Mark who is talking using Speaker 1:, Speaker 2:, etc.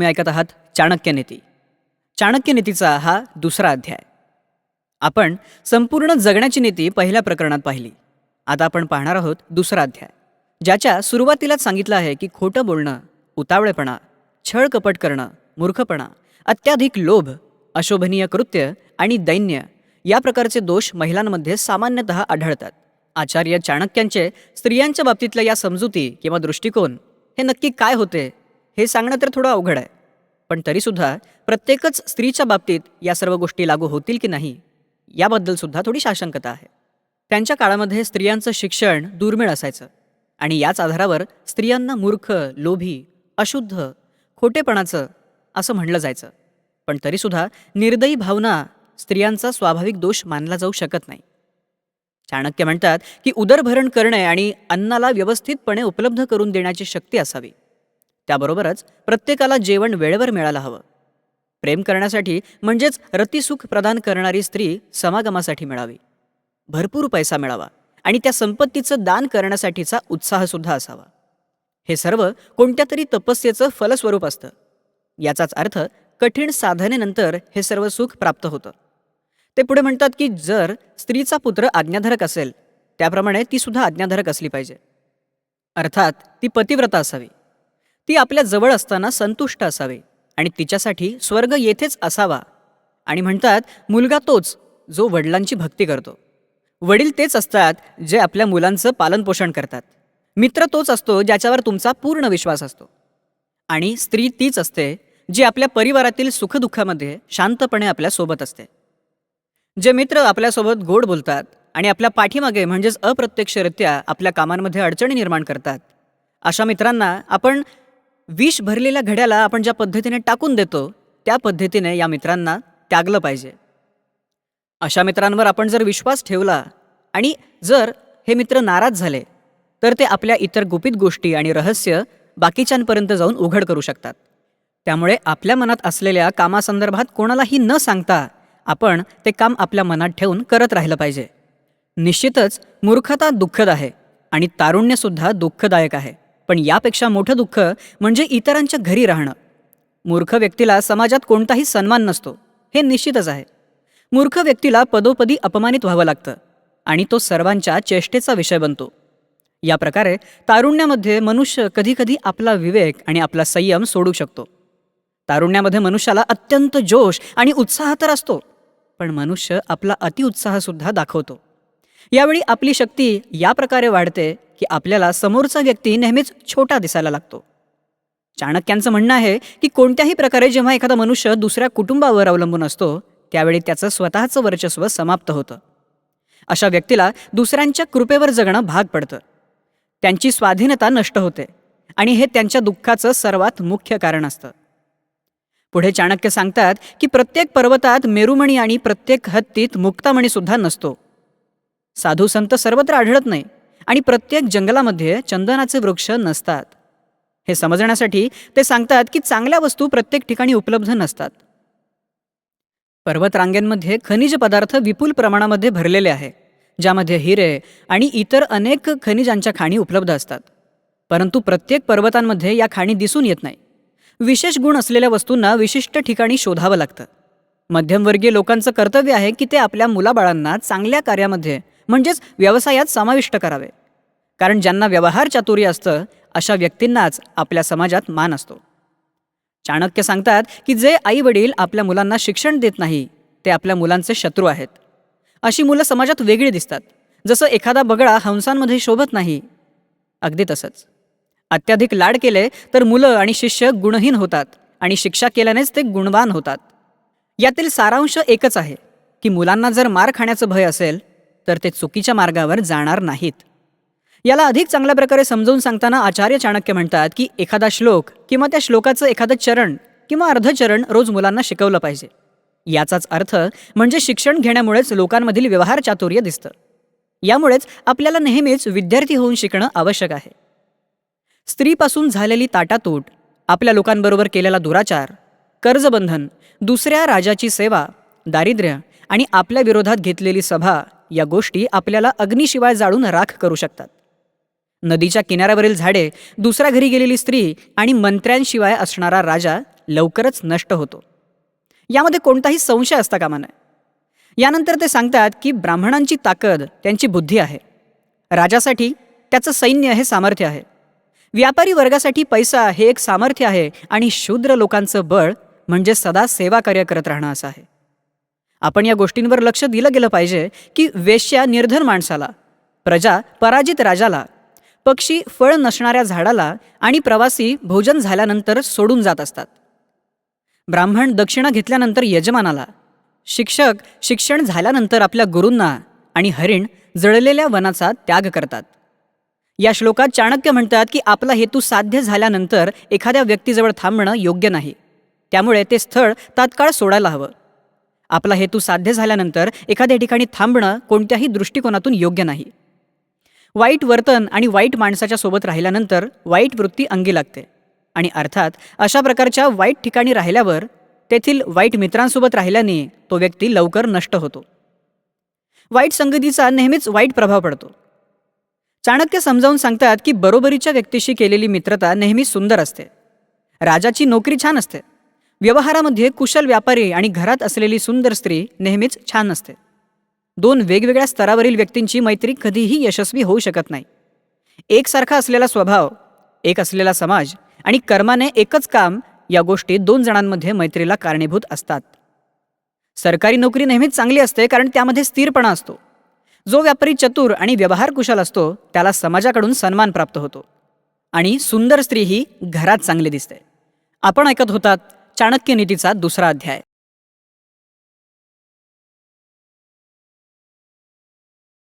Speaker 1: तुम्ही ऐकत आहात चाणक्य नीती. चाणक्य नीतीचा हा दुसरा अध्याय. आपण संपूर्ण जगण्याची नीती पहिल्या प्रकरणात पाहिली. आता आपण पाहणार आहोत दुसरा अध्याय. ज्याच्या सुरुवातीलाच सांगितलं आहे की खोटं बोलणं उतावळेपणा छळ कपट करणं मूर्खपणा अत्याधिक लोभ अशोभनीय कृत्य आणि दैन्य या प्रकारचे दोष महिलांमध्ये सामान्यतः आढळतात. आचार्य चाणक्यांचे स्त्रियांच्या बाबतीतल्या या समजुती किंवा दृष्टिकोन हे नक्की काय होते हे सांगणं तर थोडं अवघड आहे. पण तरीसुद्धा प्रत्येकच स्त्रीच्या बाबतीत या सर्व गोष्टी लागू होतील की नाही याबद्दलसुद्धा थोडी शाशंकता आहे. त्यांच्या काळामध्ये स्त्रियांचं शिक्षण दुर्मिळ असायचं आणि याच आधारावर स्त्रियांना मूर्ख लोभी अशुद्ध खोटेपणाचं असं म्हणलं जायचं. पण तरीसुद्धा निर्दयी भावना स्त्रियांचा स्वाभाविक दोष मानला जाऊ शकत नाही. चाणक्य म्हणतात की उदरभरण करणे आणि अन्नाला व्यवस्थितपणे उपलब्ध करून देण्याची शक्ती असावी. त्याबरोबरच प्रत्येकाला जेवण वेळेवर मिळायला हवं. प्रेम करण्यासाठी म्हणजेच रतिसुख प्रदान करणारी स्त्री समागमासाठी मिळावी. भरपूर पैसा मिळावा आणि त्या संपत्तीचं दान करण्यासाठीचा उत्साहसुद्धा असावा. हे सर्व कोणत्या तरी तपस्येचं फलस्वरूप असतं. याचाच अर्थ कठीण साधनेनंतर हे सर्व सुख प्राप्त होतं. ते पुढे म्हणतात की जर स्त्रीचा पुत्र आज्ञाधारक असेल त्याप्रमाणे ती सुद्धा आज्ञाधारक असली पाहिजे. अर्थात ती पतिव्रता असावी. ती आपल्या जवळ असताना संतुष्ट असावे आणि तिच्यासाठी स्वर्ग येथेच असावा. आणि म्हणतात मुलगा तोच जो वडिलांची भक्ती करतो. वडील तेच असतात जे आपल्या मुलांचं पालनपोषण करतात. मित्र तोच असतो ज्याच्यावर तुमचा पूर्ण विश्वास असतो. आणि स्त्री तीच असते जी आपल्या परिवारातील सुखदुःखामध्ये शांतपणे आपल्यासोबत असते. जे मित्र आपल्यासोबत गोड बोलतात आणि आपल्या पाठीमागे म्हणजेच अप्रत्यक्षरित्या आपल्या कामांमध्ये अडचणी निर्माण करतात अशा मित्रांना आपण विष भरलेल्या घड्याला आपण ज्या पद्धतीने टाकून देतो त्या पद्धतीने या मित्रांना त्यागलं पाहिजे. अशा मित्रांवर आपण जर विश्वास ठेवला आणि जर हे मित्र नाराज झाले तर ते आपल्या इतर गुपित गोष्टी आणि रहस्य बाकीच्यांपर्यंत जाऊन उघड करू शकतात. त्यामुळे आपल्या मनात असलेल्या कामासंदर्भात कोणालाही न सांगता आपण ते काम आपल्या मनात ठेवून करत राहिलं पाहिजे. निश्चितच मूर्खता दुःखद आहे आणि तारुण्यसुद्धा दुःखदायक आहे. पण यापेक्षा मोठं दुःख म्हणजे इतरांच्या घरी राहणं. मूर्ख व्यक्तीला समाजात कोणताही सन्मान नसतो हे निश्चितच आहे. मूर्ख व्यक्तीला पदोपदी अपमानित व्हावं लागतं आणि तो सर्वांच्या चेष्टेचा विषय बनतो. या प्रकारे तारुण्यामध्ये मनुष्य कधीकधी आपला विवेक आणि आपला संयम सोडू शकतो. तारुण्यामध्ये मनुष्याला अत्यंत जोश आणि उत्साह तर असतो पण मनुष्य आपला अतिउत्साहसुद्धा दाखवतो. यावेळी आपली शक्ती या प्रकारे वाढते की आपल्याला समोरचा व्यक्ती नेहमीच छोटा दिसायला लागतो. चाणक्यांचं म्हणणं आहे की कोणत्याही प्रकारे जेव्हा एखादा मनुष्य दुसऱ्या कुटुंबावर अवलंबून असतो त्यावेळी त्याचं स्वतःचं वर्चस्व समाप्त होतं. अशा व्यक्तीला दुसऱ्यांच्या कृपेवर जगणं भाग पडतं. त्यांची स्वाधीनता नष्ट होते आणि हे त्यांच्या दुःखाचं सर्वात मुख्य कारण असतं. पुढे चाणक्य सांगतात की प्रत्येक पर्वतात मेरुमणी आणि प्रत्येक हत्तीत मुक्तामणी सुद्धा नसतो. साधू संत सर्वत्र आढळत नाही आणि प्रत्येक जंगलामध्ये चंदनाचे वृक्ष नसतात. हे समजण्यासाठी ते सांगतात की चांगल्या वस्तू प्रत्येक ठिकाणी उपलब्ध नसतात. पर्वतरांगेंमध्ये खनिज पदार्थ विपुल प्रमाणामध्ये भरलेले आहे ज्यामध्ये हिरे आणि इतर अनेक खनिजांच्या खाणी उपलब्ध असतात. परंतु प्रत्येक पर्वतांमध्ये या खाणी दिसून येत नाही. विशेष गुण असलेल्या वस्तूंना विशिष्ट ठिकाणी शोधावं लागतं. मध्यमवर्गीय लोकांचं कर्तव्य आहे की ते आपल्या मुलाबाळांना चांगल्या कार्यामध्ये म्हणजेच व्यवसायात समाविष्ट करावे. कारण ज्यांना व्यवहार चातुर्य असतं अशा व्यक्तींनाच आपल्या समाजात मान असतो. चाणक्य सांगतात की जे आई वडील आपल्या मुलांना शिक्षण देत नाही ते आपल्या मुलांचे शत्रू आहेत. अशी मुलं समाजात वेगळी दिसतात. जसं एखादा बगळा हंसांमध्ये शोभत नाही. अगदी तसंच. अत्याधिक लाड केले तर मुलं आणि शिष्य गुणहीन होतात आणि शिक्षा केल्यानेच ते गुणवान होतात. यातील सारांश एकच आहे की मुलांना जर मार खाण्याचं भय असेल तर ते चुकीच्या मार्गावर जाणार नाहीत. याला अधिक चांगल्या प्रकारे समजावून सांगताना आचार्य चाणक्य म्हणतात की एखादा श्लोक किंवा त्या श्लोकाचं एखादं चरण किंवा अर्धचरण रोज मुलांना शिकवलं पाहिजे. याचाच अर्थ म्हणजे शिक्षण घेण्यामुळेच लोकांमधील व्यवहार चातुर्य दिसतं. यामुळेच आपल्याला नेहमीच विद्यार्थी होऊन शिकणं आवश्यक आहे. स्त्रीपासून झालेली ताटातूट आपल्या लोकांबरोबर केलेला दुराचार कर्जबंधन दुसऱ्या राजाची सेवा दारिद्र्य आणि आपल्या विरोधात घेतलेली सभा या गोष्टी आपल्याला अग्नीशिवाय जाळून राख करू शकतात. नदीच्या किनाऱ्यावरील झाडे दुसऱ्या घरी गेलेली स्त्री आणि मंत्र्यांशिवाय असणारा राजा लवकरच नष्ट होतो. यामध्ये कोणताही संशय असता कामा नये. यानंतर ते सांगतात की ब्राह्मणांची ताकद त्यांची बुद्धी आहे. राजासाठी त्याचं सैन्य हे सामर्थ्य आहे. व्यापारी वर्गासाठी पैसा हे एक सामर्थ्य आहे आणि शूद्र लोकांचं बळ म्हणजे सदा सेवा कार्य करत राहणं असं आहे. आपण या गोष्टींवर लक्ष दिलं गेलं पाहिजे की वेश्या निर्धन माणसाला प्रजा पराजित राजाला पक्षी फळ नसणाऱ्या झाडाला आणि प्रवासी भोजन झाल्यानंतर सोडून जात असतात. ब्राह्मण दक्षिणा घेतल्यानंतर यजमानाला शिक्षक शिक्षण झाल्यानंतर आपल्या गुरूंना आणि हरिण जळलेल्या वनाचा त्याग करतात. या श्लोकात चाणक्य म्हणतात की आपला हेतू साध्य झाल्यानंतर एखाद्या व्यक्तीजवळ थांबणं योग्य नाही. त्यामुळे ते स्थळ तात्काळ सोडायला हवं. आपला हेतू साध्य झाल्यानंतर एखाद्या ठिकाणी थांबणं कोणत्याही दृष्टिकोनातून योग्य नाही. वाईट वर्तन आणि वाईट माणसाच्या सोबत राहिल्यानंतर वाईट वृत्ती अंगी लागते. आणि अर्थात अशा प्रकारच्या वाईट ठिकाणी राहिल्यावर तेथील वाईट मित्रांसोबत राहिल्याने तो व्यक्ती लवकर नष्ट होतो. वाईट संगतीचा नेहमीच वाईट प्रभाव पडतो. चाणक्य समजावून सांगतात की बरोबरीच्या व्यक्तीशी केलेली मित्रता नेहमी सुंदर असते. राजाची नोकरी छान असते. व्यवहारामध्ये कुशल व्यापारी आणि घरात असलेली सुंदर स्त्री नेहमीच छान असते दोन वेगवेगळ्या स्तरावरील व्यक्तींची मैत्री कधीही यशस्वी होऊ शकत नाही. एकसारखा असलेला स्वभाव एक असलेला समाज आणि कर्माने एकच काम या गोष्टी दोन जणांमध्ये मैत्रीला कारणीभूत असतात. सरकारी नोकरी नेहमीच चांगली असते कारण त्यामध्ये स्थिरपणा असतो. जो व्यापारी चतुर आणि व्यवहार कुशल असतो त्याला समाजाकडून सन्मान प्राप्त होतो. आणि सुंदर स्त्री ही घरात चांगली दिसते. आपण ऐकत होतात चाणक्य नीतीचा दुसरा अध्याय.